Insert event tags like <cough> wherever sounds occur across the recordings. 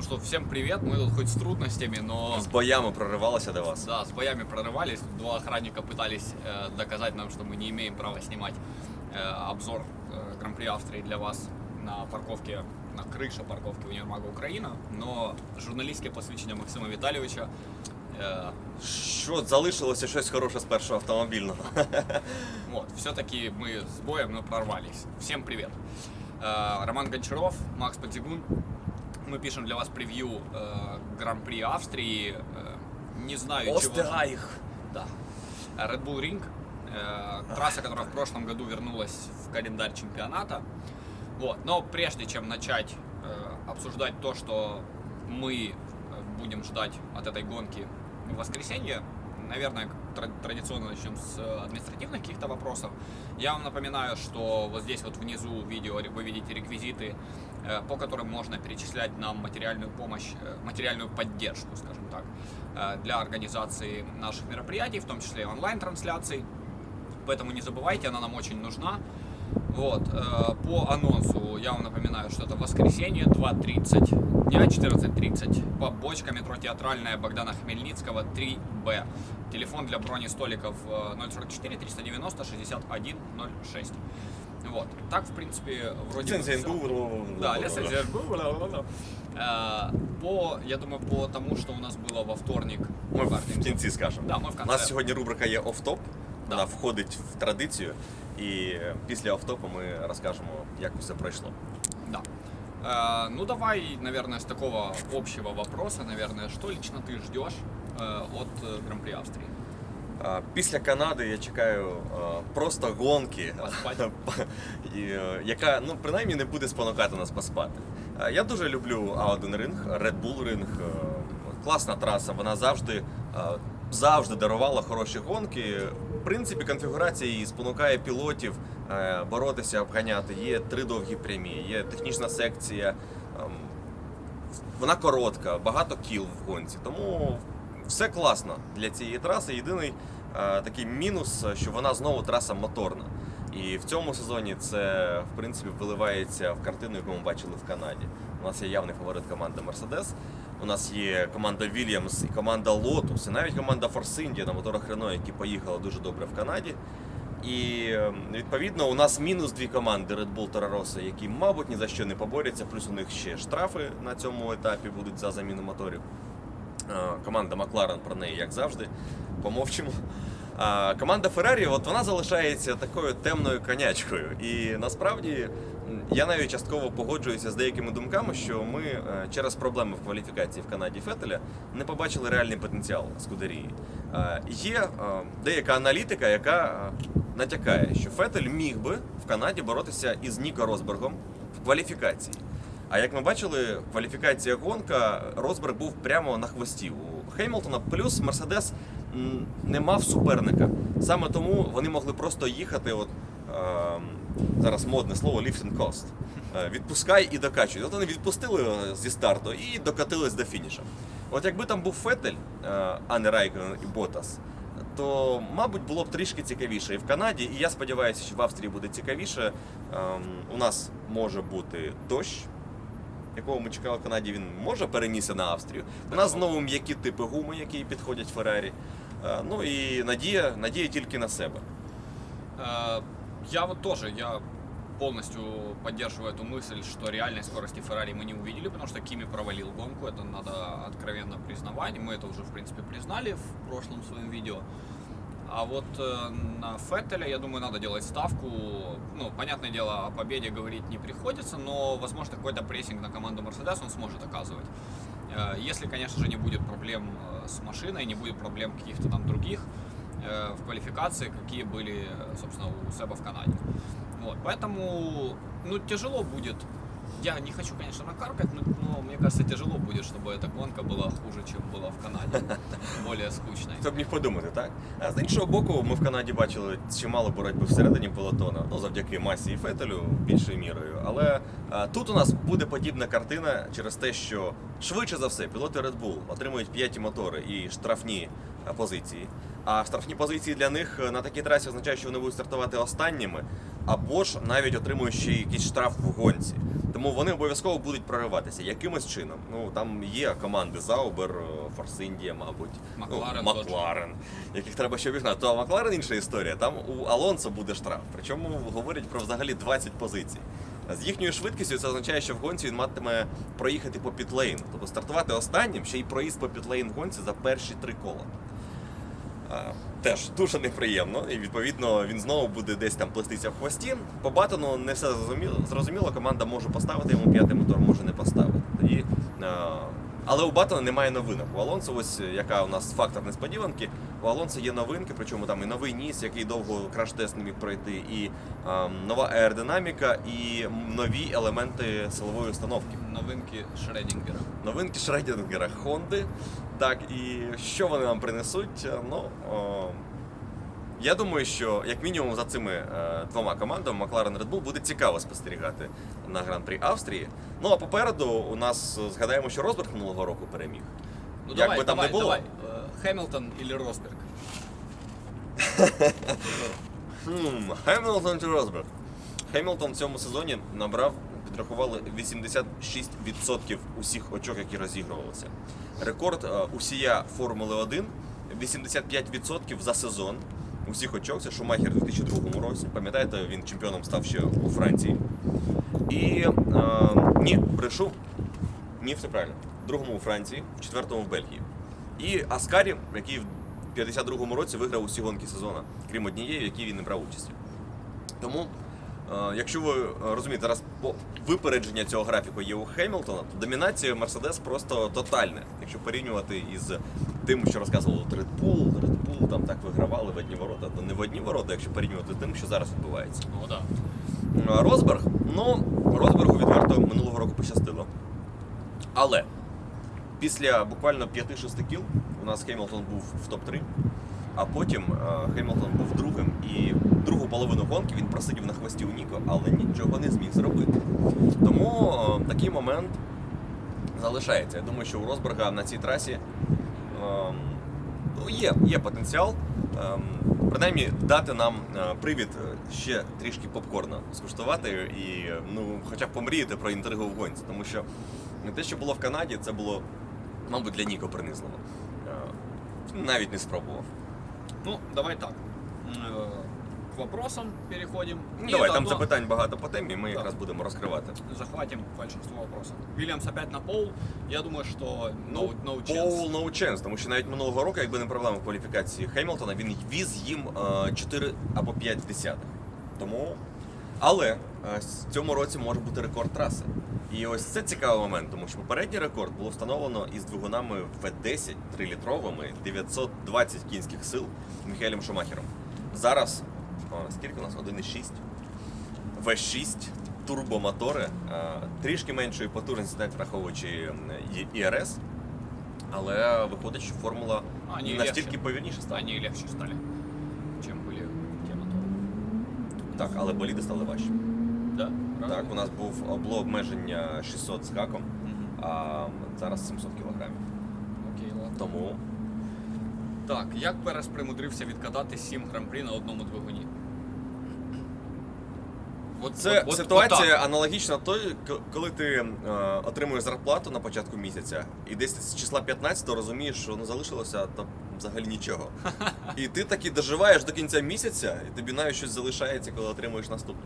Ну что, всем привет, мы тут хоть с трудностями, но З боями проривалися до вас. да, с боями прорывались. Два охранника пытались э, доказать нам, что мы не имеем права снимать э, обзор э, Гран-при Австрии для вас на парковке, на крыше парковки Универмага Украина. Но журналистское посвящение Максима Витальевича э, Що залишилося щось хороше з першого автомобільного? <laughs> Вот, все-таки мы с боем, но прорвались. Всем привет. Э, Роман Гончаров, Макс Подзигун. Мы пишем для вас превью э, Гран-при Австрии. Э, не знаю, чего... Остегаїх. Да. Red Bull Ring. э, трасса, которая в прошлом году вернулась в календарь чемпионата. Вот. Но прежде чем начать э, обсуждать то, что мы э, будем ждать от этой гонки в воскресенье, наверное, традиционно начнем с э, административных каких-то вопросов. Я вам напоминаю, что вот здесь вот внизу видео вы видите реквизиты, э, по которым можно перечислять нам материальную помощь, э, материальную поддержку, скажем так, для организации наших мероприятий, в том числе и онлайн-трансляций. Поэтому не забывайте, она нам очень нужна. Вот, э, по анонсу я вам напоминаю, что это воскресенье, 2.30 дня, 14.30, по бочка метро Театральная Богдана Хмельницкого, 3Б. Телефон для брони столиков э, 044 390 61 06. Вот, так, в принципе, вроде бы Ліцензія всё. НБУ. Да, лицензия. Э, По, я думаю, по тому, что у нас было во вторник. Ми картинг. в кінці скажемо. Да, ми в У конце. нас сьогодні рубрика є офтоп. Да. Вона входить в традицію. І після офтопу ми розкажемо, як усе пройшло. Да. Э, ну давай, наверное, с такого общего вопроса, наверное, что лично ты ждешь э, от э, Гран-при Австрии? А, Після Канади я чекаю а, просто гонки, Поспати. <laughs> і, е, яка ну принаймні не буде спонукати нас поспати. А, Я дуже люблю А1 ринг, Red Bull ринг. е, Класна траса, вона завжди, е, завжди дарувала хороші гонки. Принципі, конфігурація її спонукає пілотів е, боротися, обганяти. Є три довгі прямі, є технічна секція. ем, вона коротка, багато кіл в гонці. Тому все класно для цієї траси. Єдиний е, такий мінус, що вона знову траса моторна. І в цьому сезоні це в принципі виливається в картину, яку ми бачили в Канаді. У нас є явний фаворит команди Mercedes. У нас є команда Williams і команда Lotus, і навіть команда India на моторах Renault, які поїхали дуже добре в Канаді. І е, відповідно у нас мінус дві команди Red Bull та Rosso, які, мабуть, ні за що не поборються. Плюс у них ще штрафи на цьому етапі будуть за заміну моторів. Е, Команда Макларен про неї, як завжди, помовчимо. Команда Феррарі, от вона залишається такою темною конячкою. І насправді я навіть частково погоджуюся з деякими думками, що ми е, через проблеми в кваліфікації в Канаді Фетеля не побачили реальний потенціал Скудерії. Е, Є е, деяка аналітика, яка натякає, що Фетель міг би в Канаді боротися із Ніко Розбергом в кваліфікації. А як ми бачили, кваліфікація гонка Росберг був прямо на хвості у Хеймлтона. Плюс Мерседес не мав суперника. Саме тому вони могли просто їхати. От ем, зараз модне слово lift and coast. Е, Відпускай і докачуй. От вони відпустили е, зі старту і докатились до фінішу. От якби там був Фетель, е, а не Райкон і Ботас, то, мабуть, було б трішки цікавіше і в Канаді, і я сподіваюся, що в Австрії буде цікавіше. Ем, у нас може бути дощ, якого ми чекали в Канаді, він може перенісся на Австрію. У нас знову м'які типи гуми, які підходять Феррарі. Е, Ну і надія, надія тільки на себе. Э, Я вот тоже, я полностью поддерживаю эту мысль, что реальной скорости Феррари мы не увидели, потому что Кими провалил гонку, это надо откровенно признавать, мы это уже, в принципе, признали в прошлом своем видео. А вот э, на Феттеля, я думаю, надо делать ставку. Ну, понятное дело, о победе говорить не приходится, но, возможно, какой-то прессинг на команду Mercedes он сможет оказывать. Э, Если, конечно же, не будет проблем э, с машиной, не будет проблем каких-то там других в квалификации, какие были, собственно, у Себа в Канаде. Вот, поэтому, ну, тяжело будет. Я не хочу, конечно, накаркать, но, но мне кажется, тяжело будет, чтобы эта гонка была хуже, чем была в Канаде. <laughs> Более скучной. Хто б міг подумати, так? А з іншого боку, ми в Канаді бачили чимало боротьби всередині пелотона, ну завдяки Масі і Фетелю більшою мірою. Але а, тут у нас буде подібна картина через те, що швидше за все пілоти Red Bull отримують п'яті мотори і штрафні позиції. А штрафні позиції для них е, на такій трасі означає, що вони будуть стартувати останніми, або ж навіть отримують ще якийсь штраф в гонці. Тому вони обов'язково будуть прориватися якимось чином. Ну там є команди Заубер, Форс Індія, мабуть, Макларен ну. Макларен, яких треба ще обігнати. То Макларен інша історія. Там у Алонсо буде штраф. Причому говорять про взагалі 20 позицій. З їхньою швидкістю це означає, що в гонці він матиме проїхати по підлейн. Тобто стартувати останнім, ще й проїзд по підлейн в гонці за перші три кола. Теж дуже неприємно, і відповідно він знову буде десь там плестися в хвості. По батону не все зрозуміло. Зрозуміло, команда може поставити йому п'ятий мотор, може не поставити. Тоді, але у Баттона немає новинок. У Алонсо, ось яка у нас фактор несподіванки. У Алонсо є новинки, причому там і новий ніс, який довго краш-тест не міг пройти, і а, нова аеродинаміка, і нові елементи силової установки. Новинки Шредінгера. Новинки Шредінгера Хонди. Так, і що вони нам принесуть? Ну, о, я думаю, що як мінімум за цими е, двома командами McLaren Red Bull буде цікаво спостерігати на гран-прі Австрії. Ну а попереду у нас е, згадаємо, що Росберг минулого року переміг. Ну Як давай, би там давай, не було. давай. Э, Хэмилтон или Росберг? <laughs> Хм, Хемілтон чи Росберг? Хемілтон в цьому сезоні набрав, підрахували 86% усіх очок, які розігрувалися. Рекорд е, усія Формули 1 85% за сезон. Усіх очок це Шумахер у 2002 році. Пам'ятаєте, він чемпіоном став ще у Франції. І е, ні, брешу. Ні, все правильно. В другому у Франції, в четвертому в Бельгії. І Аскарі, який в 52-му році виграв усі гонки сезону, крім однієї, в якій він не брав участі. Тому, е, якщо ви е, розумієте, зараз випередження цього графіку є у Хемілтона, то домінація Мерседес просто тотальна. Якщо порівнювати із тим, що розказували от Red Bull, Red Bull там так вигравали в одні ворота, то не в одні ворота, якщо порівнювати з тим, що зараз відбувається. Ну да. А Росберг, ну, Росбергу відверто минулого року пощастило. Але після буквально 5-6 кіл у нас Хемілтон був в топ-3, а потім Хемілтон був другим, і другу половину гонки він просидів на хвості у Ніко, але нічого не зміг зробити. Тому такий момент залишається. Я думаю, що у Росберга на цій трасі є, є потенціал. Ем, принаймні дати нам е, привід е, ще трішки попкорна скуштувати і ну, хоча б помріяти про інтригу в гонці. Тому що те, що було в Канаді, це було, мабуть, для Ніко принизливо. Е, Навіть не спробував. Ну, давай так. К вопросам переходим. И Давай, там заодно запитань багато по темі, ми якраз будемо розкривати. Захватим большинство вопросов. Вильямс опять на пол. Я думаю, что no, no chance. Пол no chance, тому що навіть минулого року, якби не проблема в кваліфікації Хемілтона, він віз їм е, 4 або 5 десятих. Тому. Але е, в цьому році може бути рекорд траси. І ось це цікавий момент, тому що попередній рекорд було встановлено із двигунами V10 3-літровими 920 кінських сил Міхаелем Шумахером. Зараз скільки у нас? 1,6. V6, турбомотори, е, трішки меншої потужності, навіть враховуючи ІРС. Але виходить, що формула Они настільки легче. повільніше стала. Они легче стали, чем были те моторы. Так, але боліди стали важчі. Да? Так, у нас був було обмеження 600 з гаком, Мгм. а зараз 700 кілограмів. Окей, ладно. Тому Так, як Перес примудрився відкатати 7 гран-прі на одному двигуні? От, це от- ситуація от аналогічна той, коли ти е, отримуєш зарплату на початку місяця, і десь з числа 15 розумієш, що ну залишилося там взагалі нічого. <laughs> І ти таки доживаєш до кінця місяця, і тобі навіть щось залишається, коли отримуєш наступне.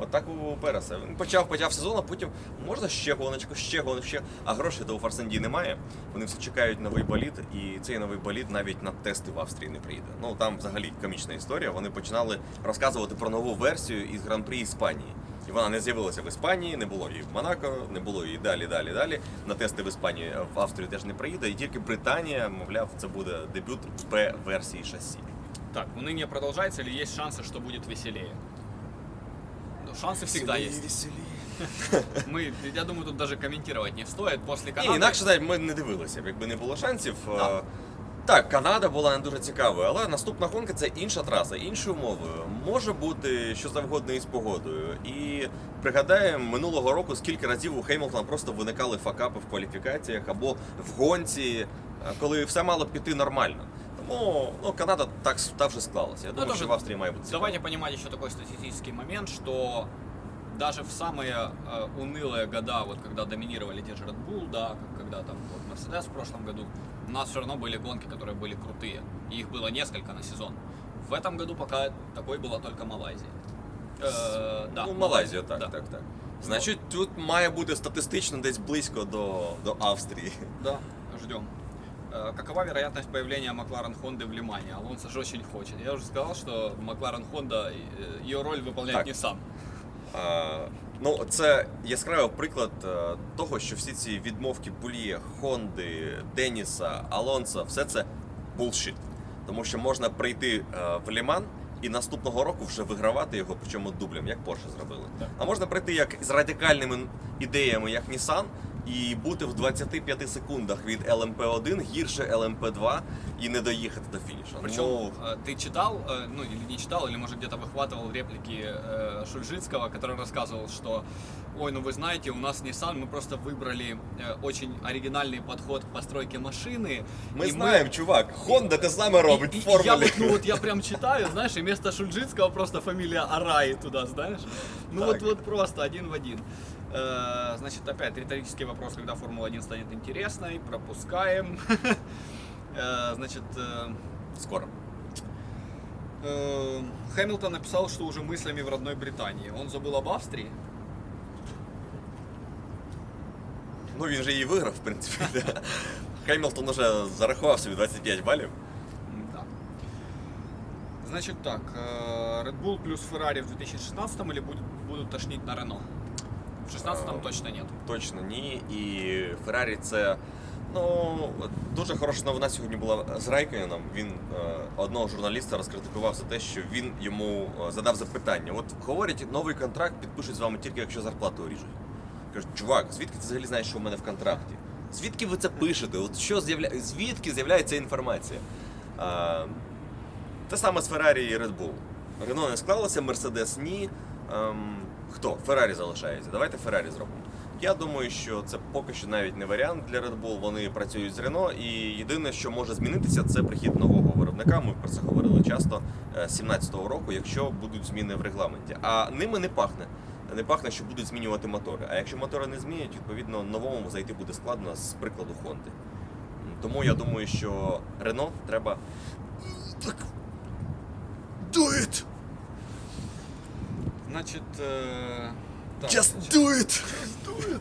От у Переса. Він почав, почав сезон, а потім можна ще гоночку, ще гоночку, ще. А грошей то у Фарсенді немає. Вони всі чекають новий болід, і цей новий болід навіть на тести в Австрії не приїде. Ну там взагалі комічна історія. Вони починали розказувати про нову версію із гран-прі Іспанії. І вона не з'явилася в Іспанії, не було її в Монако, не було її далі, далі, далі. На тести в Іспанії в Австрію теж не приїде. І тільки Британія, мовляв, це буде дебют Б-версії шасі. Так, уныние продолжается или есть шансы, что будет веселее? Ну, шансы всегда есть. Мы, я думаю, тут даже комментировать не стоит. После Канады... Ні, інакше навіть ми не дивилися, б, якби не було шансів. Да. Е, Так, Канада була не дуже цікавою, але наступна гонка це інша траса, інші умови. Може бути що завгодно із погодою. І пригадаємо минулого року, скільки разів у Хеймлтона просто виникали факапи в кваліфікаціях або в гонці, е, коли все мало піти нормально. Тому ну, Канада так, так вже склалася. Я думаю, тоже що в Австрії має бути цікаво. Давайте понимать еще такой статистический момент, что даже в самые э, унылые года, вот когда доминировали те же Red Bull, да, как когда там вот Mercedes в прошлом году, у нас все равно были гонки, которые были крутые. И их было несколько на сезон. В этом году пока такой была только Малайзия. Э, да, ну, Малайзія, так, да. так, так. Значить, тут має бути статистично десь близько до, до Австрії. Да, ждем. Э, Какова вероятность появления Макларен Хонды в Лимане? Алонсо же очень хочет. Я уже сказал, что Макларен Хонда, э, ее роль выполняет Так. Nissan. А, ну, це яскравий приклад е, того, що всі ці відмовки Пуліє, Хонди, Деніса, Алонса, все це булшіт. Тому що можна прийти е, в Ліман і наступного року вже вигравати його, причому дублем, як Porsche зробили. Так. А можна прийти як з радикальними ідеями, як Nissan, і бути в 25 секундах від LMP1 гірше LMP2 і не доїхати до фінішу. Причем Ну, э, ты читал, э, ну или не читал, или может где-то выхватывал реплики э, Шульжицкого, который рассказывал, что ой, ну вы знаете, у нас Nissan, мы просто выбрали э, очень оригинальный подход к постройке машины. ми и знаємо, чувак, Honda те саме робить и- в и я формулі. вот, ну вот я прям читаю, знаешь, и вместо Шульжицкого просто фамилия Араи туда, знаешь? Ну Так. вот, вот просто один в один. Э, Значит, опять риторический вопрос, когда Формула-1 станет интересной, пропускаем. <laughs> Э, Значит, э, Скоро. Э, Хэмилтон написал, что уже мыслями в родной Британии. Он забыл об Австрии. Ну він же її виграв, в принципі. <laughs> да. Хемілтон уже зарахував собі 25 балів. Да. Значит так, э, Red Bull плюс Ferrari в 2016 или будет, будут тошнить на Рено? В 16 А, точно нет. Точно ні. І Феррарі це. Ну, дуже хороша новина сьогодні була з Райкоєном. Він е, одного журналіста розкритикував за те, що він йому е, задав запитання. От говорять, новий контракт підпишуть з вами тільки якщо зарплату ріжуть. Кажуть, чувак, звідки ти взагалі знаєш, що в мене в контракті? Звідки ви це пишете? От що з'явля... Звідки з'являється інформація? Е, те саме з Феррарі і Red Bull. Рено не склалося, Мерседес ні. Ем, хто? Феррарі залишається. Давайте Феррарі зробимо. Я думаю, що це поки що навіть не варіант для Red Bull. Вони працюють з Рено, і єдине, що може змінитися, це прихід нового виробника. Ми про це говорили часто е, 17-го року, якщо будуть зміни в регламенті. А ними не пахне. Не пахне, що будуть змінювати мотори. А якщо мотори не змінять, відповідно новому зайти буде складно з прикладу Хонди. Тому я думаю, що Рено треба do it! Значит, э, так, Just значит, do it!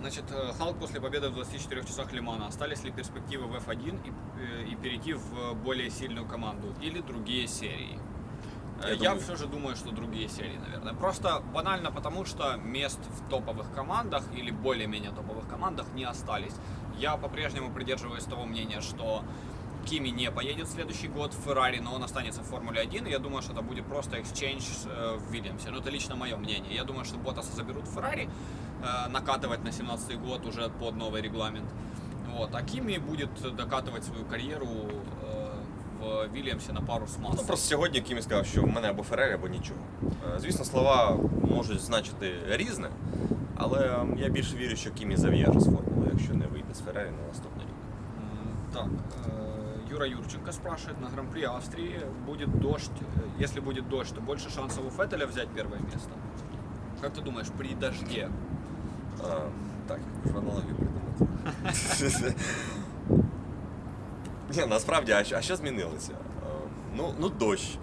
значит, э, Халк после победы в 24 часах Лимана. Остались ли перспективы в F1 и, э, и перейти в более сильную команду? Или другие серии? Э, Я Я, думаю- все же думаю, что другие серии, наверное. Просто банально потому, что мест в топовых командах или более-менее топовых командах не остались. Я по-прежнему придерживаюсь того мнения, что Кими не поедет в следующий год в Феррари, но он останется в Формуле 1. И я думаю, что это будет просто эксчейндж э, в Вильямсе. Ну, это лично мое мнение. Я думаю, что Ботаса заберут в Феррари, э, накатывать на 17 год уже под новый регламент. Вот. А Кими будет докатывать свою карьеру э, в Вильямсе на пару с Ну Массой. просто сьогодні Кімі сказав, що в мене або Феррарі, або нічого. Е, Звісно, слова можуть значити різне, але ем, я більше вірю, що Кімі зав'яже з формули, якщо не вийде з Феррарі на наступний рік. М, Так, э, Юра Юрченко спрашивает, на Гран-при Австрии будет дождь, э, если будет дождь, то больше шансов у Феттеля взять первое место? Как ты думаешь, при дожде? А, так, я можу аналогію придумати. Ні, насправді, а що, а що змінилося? Е, Ну, ну, дощ.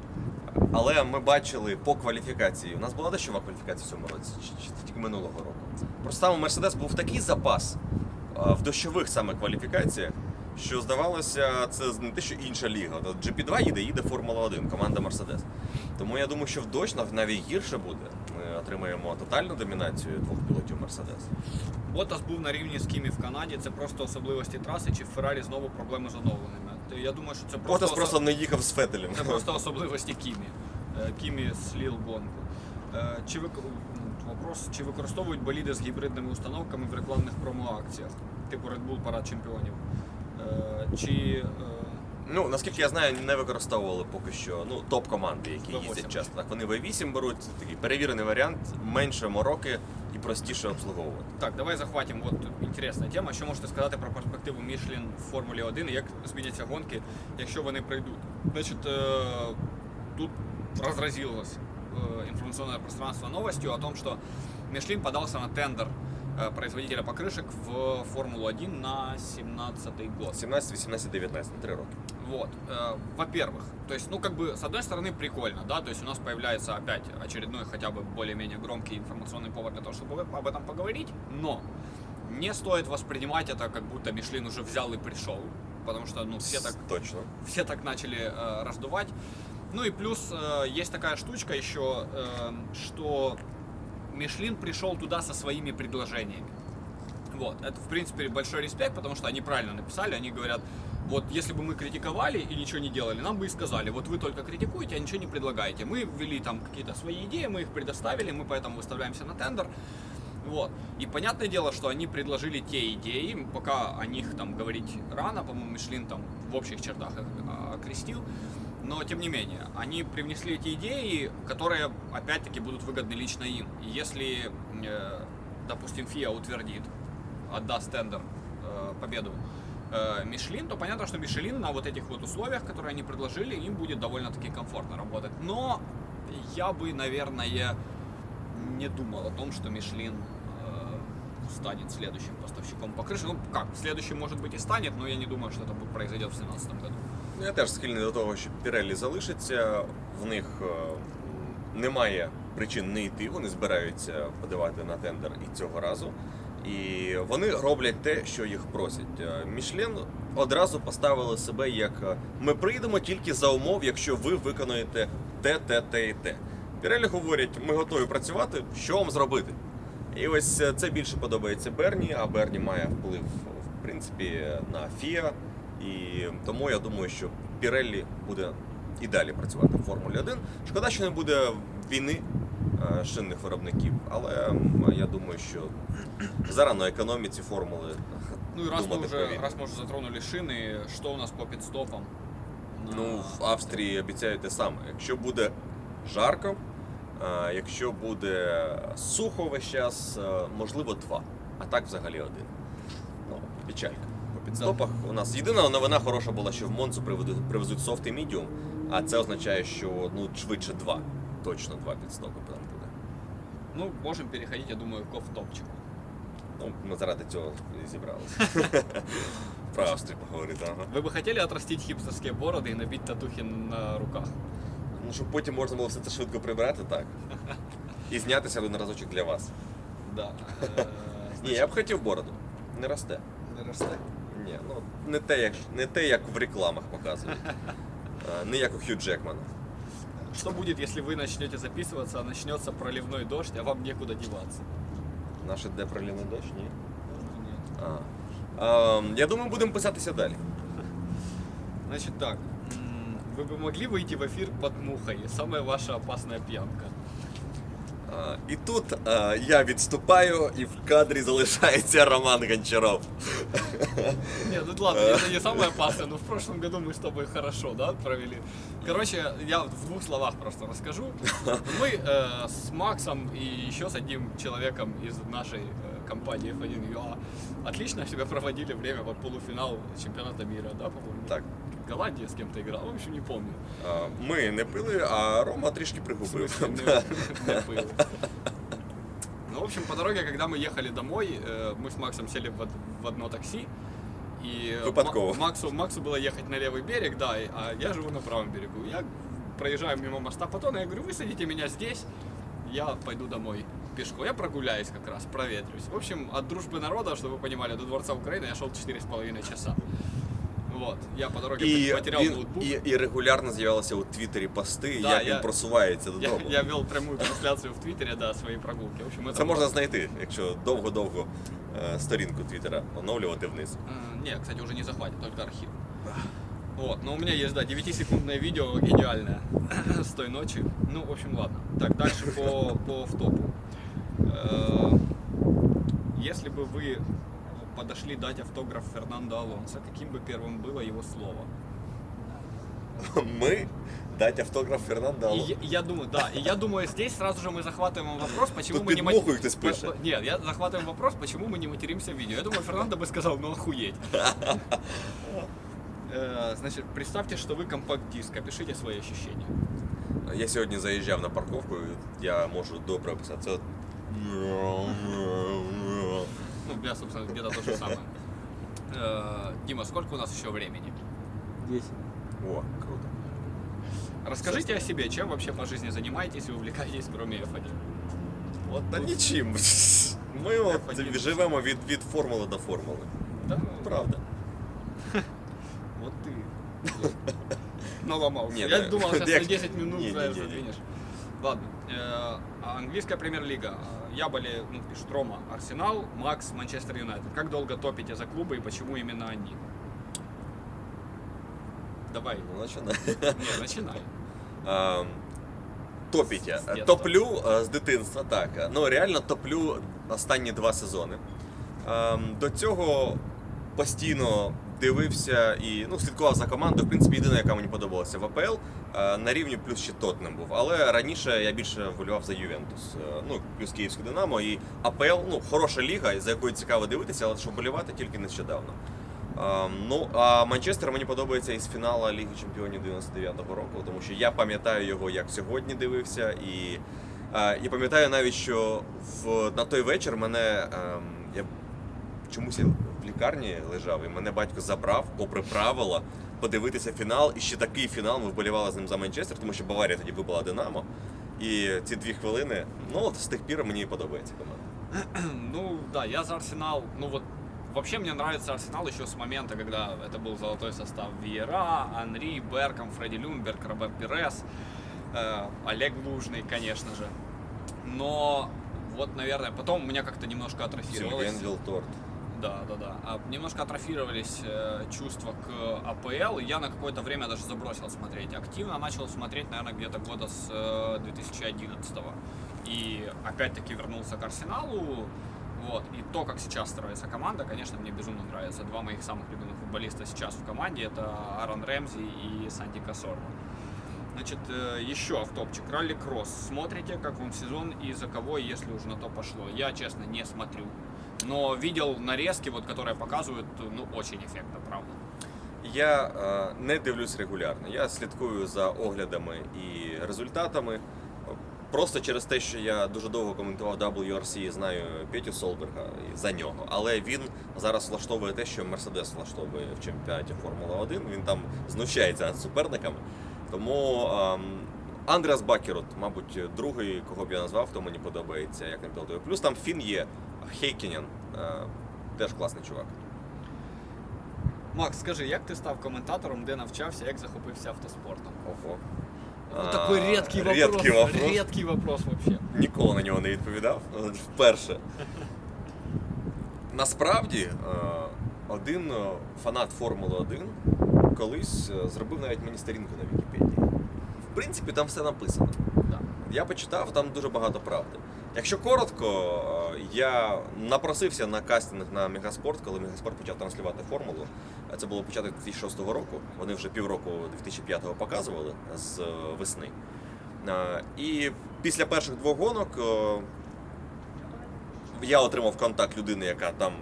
Але ми бачили по кваліфікації. У нас була дощова кваліфікація в цьому році, чи, чи тільки минулого року. Просто там у Мерседес був такий запас а, в дощових саме кваліфікаціях, що здавалося, це не те, що інша ліга. GP2 їде, їде Формула 1, команда Мерседес. Тому я думаю, що в дощ навіть гірше буде. Ми отримаємо тотальну домінацію двох пілотів Мерседес. Ботас був на рівні з Кімі в Канаді, це просто особливості траси, чи в Феррарі знову проблеми з оновленнями? Ти- Я думаю, що це просто, Ботас просто не їхав з Фетелем. це просто особливості Кімі. Е, Кімі слів гонку. Е, Чи вик... м, вопрос, чи використовують боліди з гібридними установками в рекламних промо-акціях, типу Red Bull Парад чемпіонів? Е, Чи е, Ну, наскільки я знаю, не використовували поки що ну, топ-команди, які V8. їздять часто. Так, вони V8 беруть, це такий перевірений варіант, менше мороки і простіше обслуговувати. Так, давай захватимо. От інтересна тема. Що можете сказати про перспективу Мішлін в Формулі 1 і як зміняться гонки, якщо вони прийдуть? Значить, е, тут розразилось информационное пространство новостью о том, что Мишлин подался на тендер производителя покрышек в Формулу-1 на 17 год. 17, 18, 19, на 3 роки. Вот, э, во-первых, то есть, ну, как бы, с одной стороны, прикольно, да, то есть у нас появляется опять очередной хотя бы более-менее громкий информационный повод для того, чтобы об этом поговорить, но не стоит воспринимать это, как будто Мишлин уже взял и пришел, потому что, ну, все так Точно. все так начали э, раздувать. Ну и плюс э, есть такая штучка еще, э, что Мишлин пришел туда со своими предложениями. Вот, это в принципе большой респект, потому что они правильно написали, они говорят, вот если бы мы критиковали и ничего не делали, нам бы и сказали, вот вы только критикуете, а ничего не предлагаете. Мы ввели там какие-то свои идеи, мы их предоставили, мы поэтому выставляемся на тендер. Вот. И понятное дело, что они предложили те идеи, пока о них там говорить рано, по-моему, Мишлин там в общих чертах их а, окрестил. Но тем не менее, они привнесли эти идеи, которые опять-таки будут выгодны лично им. И если, э, допустим, ФИА утвердит, отдаст тендер э, победу э, Мишлин, то понятно, что Мишлин на вот этих вот условиях, которые они предложили, им будет довольно-таки комфортно работать. Но я бы, наверное, не думал о том, что Мишлин станет следующим поставщиком покрышек. Ну как, следующим может быть и станет, но я не думаю, что это будет- произойдет в 2017 году. Ну, Я теж схильний до того, що Pirelli залишиться, в них е, немає причин не йти, вони збираються подавати на тендер і цього разу. І вони роблять те, що їх просять. Е, Мішлен одразу поставили себе як е, ми прийдемо тільки за умов, якщо ви виконуєте те, те, те і те. Pirelli говорять, ми готові працювати, що вам зробити? І ось е, це більше подобається Берні, а Берні має вплив в принципі на FIA. І тому я думаю, що Pirelli буде і далі працювати в Формулі 1. Шкода, що не буде війни е, шинних виробників, але м, я думаю, що зарано економіці формули. Ну и раз мы думати про уже, війну. раз мы уже затронули шины, что у нас по пидстопам? На- Ну, в Австрії обіцяють те саме. Якщо буде жарко, е, якщо буде сухо весь час, е, можливо, два. А так взагалі один. Ну, печалька. По підстопах у нас єдина новина хороша була, що в Монцу приведуть- привезуть софт і мідіум, а це означає, що ну, швидше два. Точно два підстопи там буде. Ну, можем переходить, я думаю, к офф-топчику. Ну, ми заради цього і зібралися. <laughs> Про Австрію поговорити, ага. Вы бы хотели отрастить хипстерские бороды и набить татухи на руках? Ну, щоб потім можна було все це швидко прибрати, так. І знятися один разочок для вас. Да. Э, <laughs> Ні, я б хотів бороду. Не росте. Не росте. Ні, ну не те, як, не те, як в рекламах показують. <laughs> А, Не як у Хью Джекмана. Что будет, если вы начнете записываться, а начнется проливной дождь, а вам некуда деваться? Наш іде проливний дощ, ні? Нет. А. А, я думаю, будемо писатися далі. Значит так, м, вы бы могли выйти в эфир под мухой? Самая ваша опасная пьянка. А, і тут а, я відступаю, і в кадрі залишається Роман Гончаров. Нет, ну ладно, это не самое опасное, <laughs> но в прошлом году мы с тобой хорошо, да, провели. Короче, я в двух словах просто расскажу. Мы э, с Максом и еще с одним человеком из нашей э, компании F1UA отлично себя проводили время под полуфинал чемпионата мира, да, по-моему? Так. Голландия с кем-то играла, в общем, не помню. А, Ми не пили, а Рома трішки пригубив. не- не пыл. Ну, в общем, по дороге, когда мы ехали домой, э, мы с Максом сели в, од- в одно такси. И Выпадково. Ма- Максу, Максу было ехать на левый берег, да, а я живу на правом берегу. Я проезжаю мимо моста Патона, я говорю, высадите меня здесь, я пойду домой пешком. Я прогуляюсь как раз, проветрюсь. В общем, от дружбы народа, чтобы вы понимали, до Дворца Украины я шел 4,5 часа. Вот, я по дороге І, потерял він, ноутбук. і, і регулярно з'являлися у Твіттері пости, Да, як я- він просувається Я, додому. я вел прямую трансляцию в Твиттере, да, своей прогулки. В общем, это Це можна знайти, якщо довго-довго е, сторінку Твіттера оновлювати вниз. Э, Не, кстати, уже не захватит, только архив. Вот, но у меня есть, да, 9-секундное видео гениальное <clears throat> с той ночи. Ну, в общем, ладно. Так, дальше по, по автопу. Э, Если бы вы подошли дать автограф Фернандо Алонсо, каким бы первым было его слово? <laughs> Ми дать автограф Фернандо И Алонсо. я, я думаю, да, и я думаю, здесь сразу же мы захватываем вопрос, почему Тут мы не під мати- мухою хтось пише. По- Нет, я захватываем вопрос, почему мы не материмся в видео. Я думаю, Фернандо бы сказал, ну охуеть. <laughs> Э, Значит, представьте, что вы компакт-диск, опишите свои ощущения. Я сьогодні заїжджав на парковку, і я можу добре описати. Це от... Ну, у меня, собственно, где-то то же самое. Э, Дима, сколько у нас еще времени? 10. О, круто. Расскажите о себе, чем вообще по жизни занимаетесь и увлекаетесь, кроме F1? Вот Та тут- нічим. Ми от F1. живемо від, від формули до формули. Да, Правда. <laughs> Вот ты. Наломался. Не, Я да. думал, <laughs> сейчас Я- на 10 минут Не, не, знаешь, не, не. задвинешь. Ладно. э, а Английская премьер-лига. Я были, ну, пишет Рома, Арсенал, Макс, Манчестер Юнайтед. Как долго топите за клубы и почему именно они? Давай. Ну, починай. Не, начинай. <laughs> Ем, Топіть я. З дитинства. Топлю е, з дитинства, так. Ну реально топлю останні два сезони. Ем, До цього постійно дивився і ну, слідкував за командою. В принципі, єдина, яка мені подобалася в АПЛ. е, На рівні плюс ще Тотнем був. Але раніше я більше вболівав за Ювентус. Е, Ну, плюс Київську Динамо. І АПЛ, ну, хороша ліга, за якою цікаво дивитися, але щоб болівати тільки нещодавно. Ем, ну, а Манчестер мені подобається із фіналу Ліги Чемпіонів 99-го року, тому що я пам'ятаю його, як сьогодні дивився, і, е, і пам'ятаю навіть, що в, на той вечір мене ем, я чомусь в лікарні лежав, і мене батько забрав, попри правила, подивитися фінал. І ще такий фінал ми вболівали з ним за Манчестер, тому що Баварія тоді вибила Динамо. І ці дві хвилини, ну от з тих пір мені подобається команда. <clears throat> Ну, да, я за Арсенал. Ну вот, вообще мне нравится Арсенал еще с момента, когда это был золотой состав Виера, Анри, Берком, Фредди Люмберг, Роберт Пирес, э, Олег Лужный, конечно же. Но вот, наверное, потом у меня как-то немножко атрофировалось. Сюрген Вілторт. Да, да, да. А немножко атрофировались э, чувства к АПЛ, я на какое-то время даже забросил смотреть. Активно начал смотреть, наверное, где-то года с э, 2011 И опять-таки вернулся к Арсеналу. Вот. И то, как сейчас строится команда, конечно, мне безумно нравится. Два моих самых любимых футболиста сейчас в команде это Аарон Рэмзи и Санди Кассорно. Значит, э, еще в топчик. Ралли Кросс. Смотрите, как вам сезон и за кого, если уже на то пошло? Я, честно, не смотрю. Но видел нарезки, вот, которые показывают, ну, очень эффектно, правда. Я е, не дивлюсь регулярно. Я слідкую за оглядами і результатами. Просто через те, що я дуже довго коментував WRC і знаю Петю Солберга і за нього. Але він зараз влаштовує те, що Мерседес влаштовує в чемпіонаті Формула 1. Він там знущається над суперниками. Тому ем, Андреас Бакерот, мабуть, другий, кого б я назвав, хто мені подобається, як на пілотує. Плюс там Фін є Хейкінен, е, теж класний чувак. Макс, скажи, як ти став коментатором, де навчався, як захопився автоспортом? Ого. Вот А, такой редкий вопрос. редкий вопрос. Редкий вопрос вообще. Ніколи на нього не відповідав. Вперше. Насправді, е, один е, фанат Формули 1 колись зробив навіть мені сторінку на Вікіпедії. В принципі, там все написано. Я почитав, там дуже багато правди. Якщо коротко, е, я напросився на кастинг на Мегаспорт, коли Мегаспорт почав транслювати формулу. Е, Це було початок 2006 року. Вони вже півроку 2005-го показували з е, весни. І після перших двох гонок я отримав контакт людини, яка там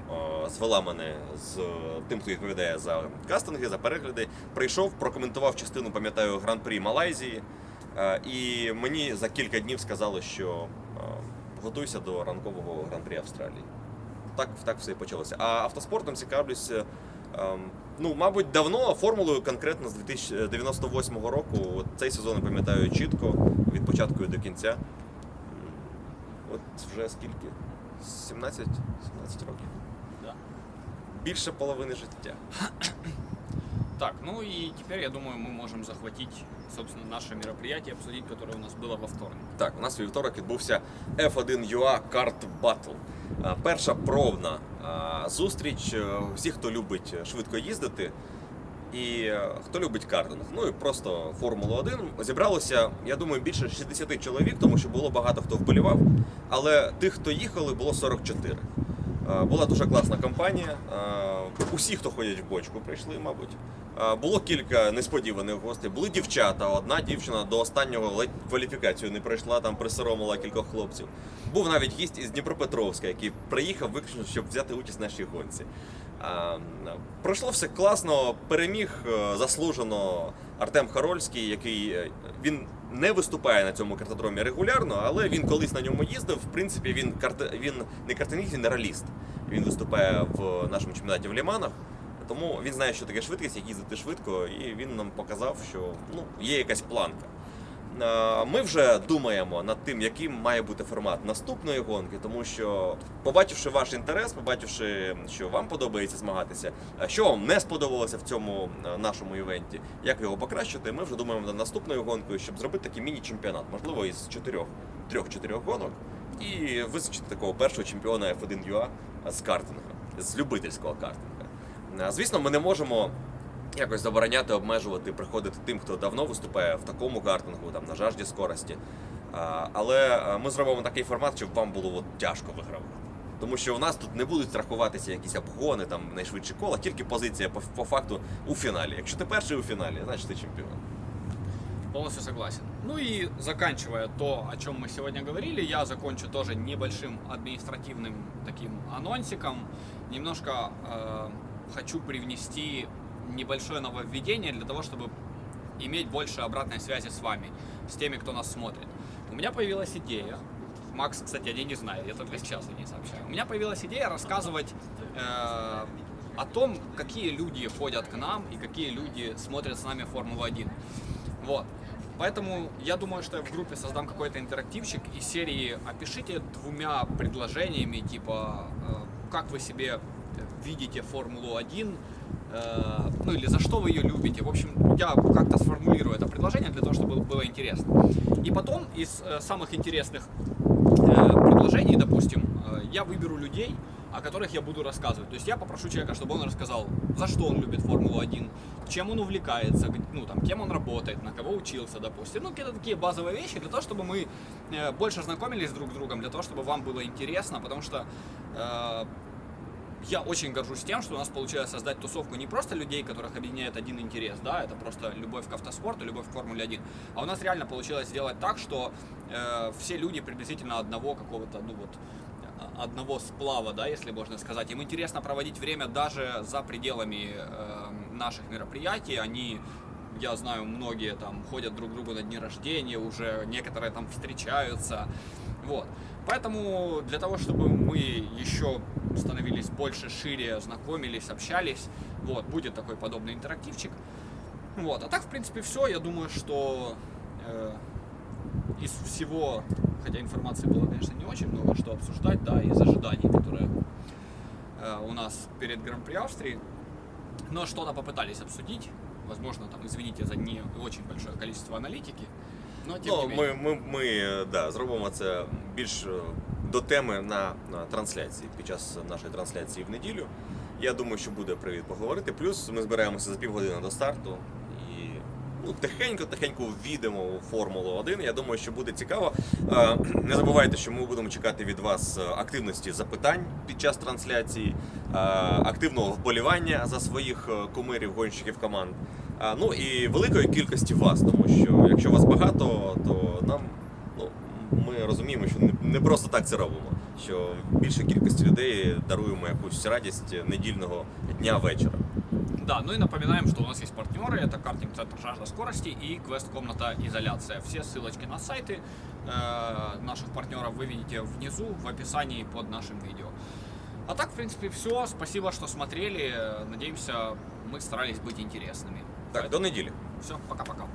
звела мене з тим, хто відповідає за кастинги, за перегляди. Прийшов, прокоментував частину, пам'ятаю, гран-прі Малайзії. І мені за кілька днів сказали, що готуйся до ранкового гран-прі Австралії. Так, так все і почалося. А автоспортом цікавлюся. ем, Ну, мабуть, давно формулою конкретно з 2098 року. От цей сезон я пам'ятаю чітко, від початку і до кінця. От вже скільки? 17, 17 років. Да. Більше половини життя. Так, ну и теперь, я думаю, мы можем захватить, собственно, наше мероприятие, обсудить, которое у нас было во вторник. Так, у нас вівторок відбувся F1 UA Kart Battle. Перша пробна зустріч. е, Всі, хто любить швидко їздити, і е, хто любить картинг. Ну і просто Формулу 1. Зібралося, я думаю, більше 60 чоловік, тому що було багато хто вболівав. Але тих, хто їхали, було 44. Е, Була дуже класна компанія. Е, Усі, хто ходять в бочку, прийшли, мабуть. Е, Було кілька несподіваних гостей. Були дівчата. Одна дівчина до останнього ледь кваліфікацію не пройшла, там присоромила кількох хлопців. Був навіть гість із Дніпропетровська, який приїхав виключно, щоб взяти участь в нашій гонці. Пройшло все класно, переміг заслужено Артем Харольський, який він не виступає на цьому картодромі регулярно, але він колись на ньому їздив. В принципі, він карт... він не картиніст, він раліст. Він виступає в нашому чемпіонаті в Ліманах. Тому він знає, що таке швидкість, як їздити швидко, і він нам показав, що ну, є якась планка. Е, Ми вже думаємо над тим, яким має бути формат наступної гонки, тому що, побачивши ваш інтерес, побачивши, що вам подобається змагатися, що вам не сподобалося в цьому е, нашому івенті, як його покращити, ми вже думаємо над наступною гонкою, щоб зробити такий міні-чемпіонат, можливо, із чотирьох, трьох-чотирьох гонок, і визначити такого першого чемпіона F1 UA з картингу, з любительського картингу. Е, Звісно, ми не можемо якось забороняти, обмежувати, приходити тим, хто давно виступає в такому картингу, там на жажді скорості. А, Але е, ми зробимо такий формат, щоб вам було от тяжко вигравати. Тому що у нас тут не будуть страхуватися якісь обгони, там найшвидші кола, тільки позиція по, по факту у фіналі. Якщо ти перший у фіналі, значить ти чемпіон. Полностью согласен. Ну и заканчивая то, о чем мы сегодня говорили, я закончу тоже небольшим административным таким анонсиком. Немножко э, хочу привнести небольшое нововведение для того, чтобы иметь больше обратной связи с вами, с теми, кто нас смотрит. У меня появилась идея. Макс, кстати, о ней не знает, я только сейчас о ней сообщаю. У меня появилась идея рассказывать э, о том, какие люди ходят к нам и какие люди смотрят с нами Формулу-1. Вот. Поэтому я думаю, что я в группе создам какой-то интерактивчик из серии «Опишите двумя предложениями, типа, э, как вы себе видите Формулу-1, э, ну или за что вы ее любите. В общем, я как-то сформулирую это предложение для того, чтобы было интересно. И потом из э, самых интересных э, предложений, допустим, э, я выберу людей, о которых я буду рассказывать. То есть я попрошу человека, чтобы он рассказал, за что он любит Формулу-1, чем он увлекается, ну там, кем он работает, на кого учился, допустим. Ну, какие-то такие базовые вещи для того, чтобы мы э, больше знакомились друг с другом, для того, чтобы вам было интересно, потому что э, я очень горжусь тем, что у нас получилось создать тусовку не просто людей, которых объединяет один интерес, да, это просто любовь к автоспорту, любовь к Формуле 1, а у нас реально получилось сделать так, что э, все люди приблизительно одного какого-то, ну вот, а- одного сплава, да, если можно сказать. Им интересно проводить время даже за пределами э, наших мероприятий. Они, я знаю, многие там ходят друг к другу на дни рождения, уже некоторые там встречаются. Вот. Поэтому для того, чтобы мы еще становились больше, шире, знакомились, общались, вот, будет такой подобный интерактивчик. Вот. А так, в принципе, все. Я думаю, что э, из всего, хотя информации было, конечно, не очень много, что обсуждать, да, из ожиданий, которые э, у нас перед Гран-при Австрии, но что-то попытались обсудить. Возможно, там, извините за не очень большое количество аналитики, но тем Ну, не ми, менее. ми, ми е, да, зробимо це більш е, до теми на, на трансляції під час нашої трансляції в неділю. Я думаю, що буде привід поговорити. Плюс ми збираємося за півгодини до старту і ну, тихенько-тихенько ввійдемо у Формулу 1. Я думаю, що буде цікаво. <clears throat> Не забувайте, що ми будемо чекати від вас е, активності запитань під час трансляції, е, активного вболівання за своїх е, кумирів, гонщиків команд. Ну і великої кількості вас, тому що якщо вас багато, то нам ми розуміємо, що не, не просто так це робимо. Що більшій кількості людей даруємо якусь радість недільного дня вечора. Да, ну и напоминаем, что у нас есть партнеры, это картинг-центр «Жажда скорости» и квест-комната «Изоляция». Все ссылочки на сайты э, наших партнеров вы видите внизу в описании под нашим видео. А так, в принципе, все. Спасибо, что смотрели. Надеемся, мы старались быть интересными. Так, до неділі. Все, пока-пока.